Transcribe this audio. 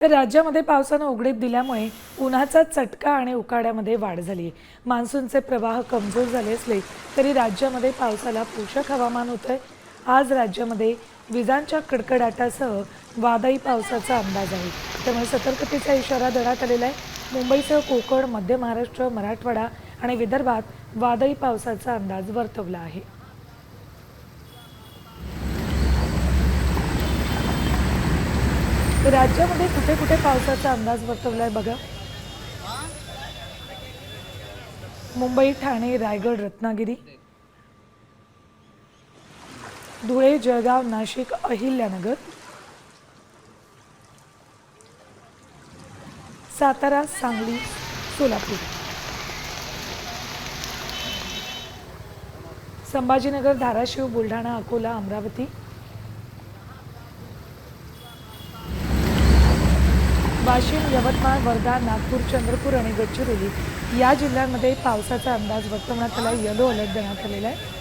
तर राज्यामध्ये पावसानं उघडीप दिल्यामुळे उन्हाचा चटका आणि उकाड्यामध्ये वाढ झाली. आहे मान्सूनचे प्रवाह कमजोर झाले असले तरी राज्यामध्ये पावसाला पोषक हवामान होतंय. आज राज्यामध्ये विजांच्या कडकडाटासह वादळी पावसाचा अंदाज आहे. त्यामुळे सतर्कतेचा इशारा देण्यात आलेला आहे. मुंबईसह कोकण मध्य महाराष्ट्र मराठवाडा आणि विदर्भात वादळी पावसाचा अंदाज वर्तवला आहे. राज्यामध्ये कुठे कुठे पावसाचा अंदाज वर्तवला आहे बघा? मुंबई ठाणे रायगड रत्नागिरी. धुळे जळगाव नाशिक अहिल्यानगर. सातारा सांगली सोलापूर. संभाजीनगर धाराशिव बुलढाणा अकोला अमरावती. वाशिम यवतमाळ वर्धा नागपूर चंद्रपूर आणि गडचिरोली या जिल्ह्यांमध्ये पावसाचा अंदाज वर्तवण्यात आला येलो अलर्ट देण्यात आलेला आहे.